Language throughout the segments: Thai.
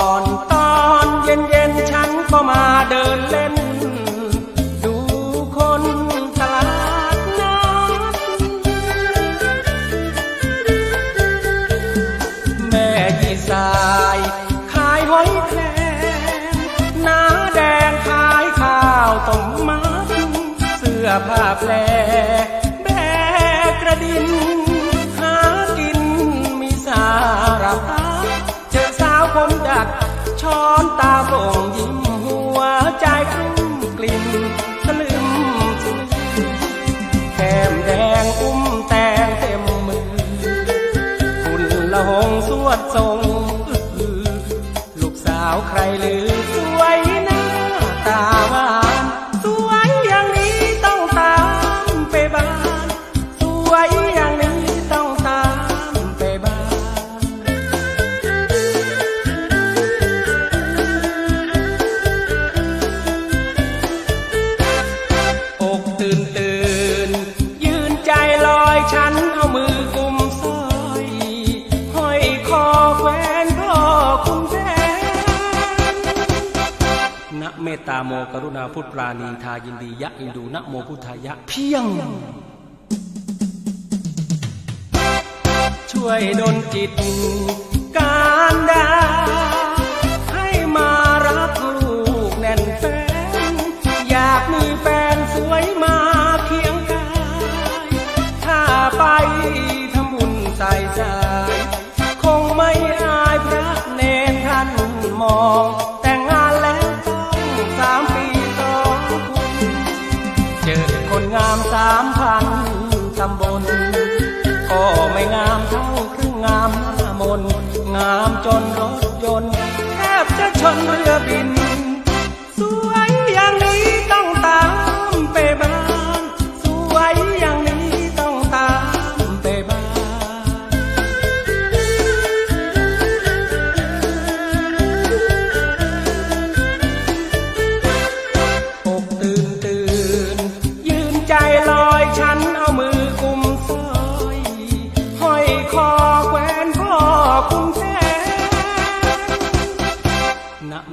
ก่อนตอนเย็นเย็นฉันก็มาเดินเล่น ดูคนตลาดนัดแม่ยี่สายขายหอยแครงน้าแดงขายข้าวต้มมัดเสื้อผ้าแพร อนดัดช้อนตาส่งยิ้มหัวใจกลุ้มกลิ่นสลึมสลืมแก้มแดงอุ้มแตงเต็มมือคุณละหงสวดทรงลูกสาวใครลือ มตตาโมกรุณาพุทธปราณีทายินดียะอินดูนะโมพุทธายะ เพียง ช่วยดลจิตการด นงามจนรถยนต์แทบจะชนเรือบิน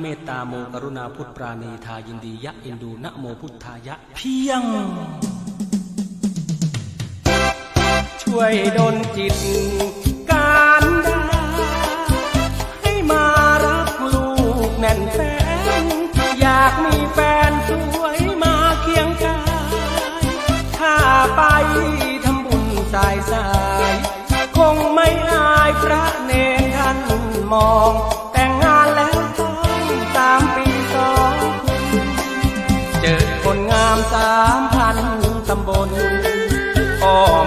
เมตตาโมกรุณาพุทธปราณีทายินดียะอ็นดูนะโมพุทธายะ เพียง ช่วยดลจิตการดาให้มารักลูกแน่นแฟนอยากมีแฟนสวยมาเคียงกายถ้าไปทำบุญสายสาย คงไม่อายพระเนรท่านมอง home.